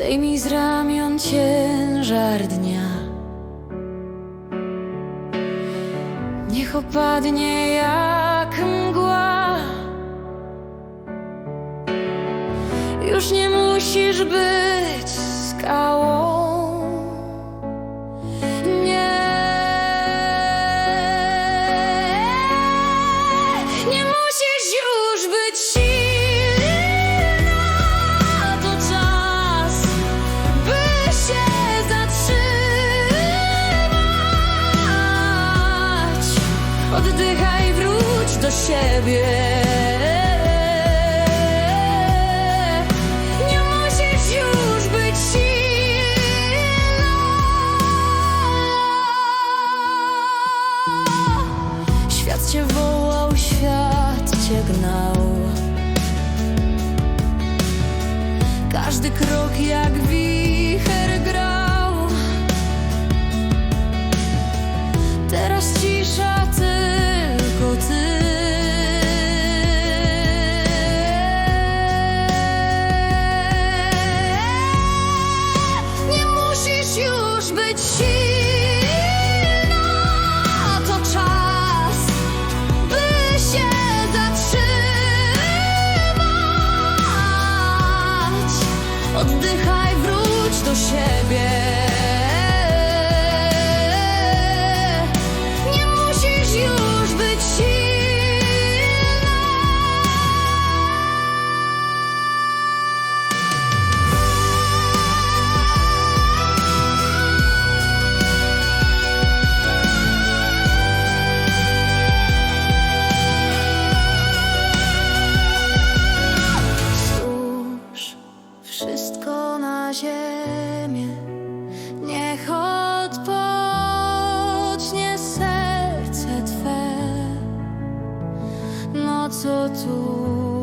Zdejmij z ramion ciężar dnia. Niech opadnie jak mgła. Już nie musisz być skałą. Oddychaj, wróć do siebie. Nie musisz już być silna. Świat wołał, świat gnał. Każdy krok jak wicher wszystko na ziemię, niech odpocznie serce Twe. No co tuli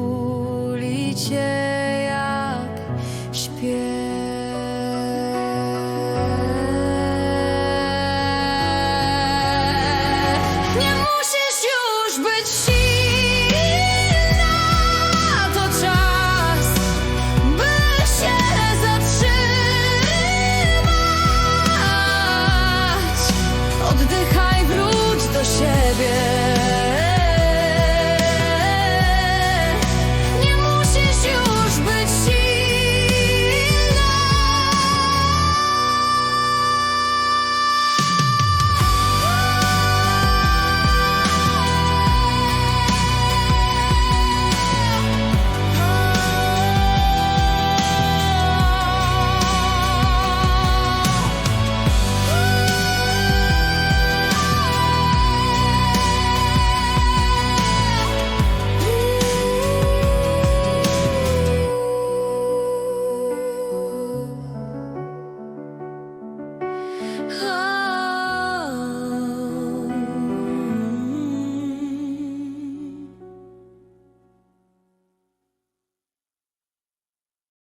Cię jak śpiew.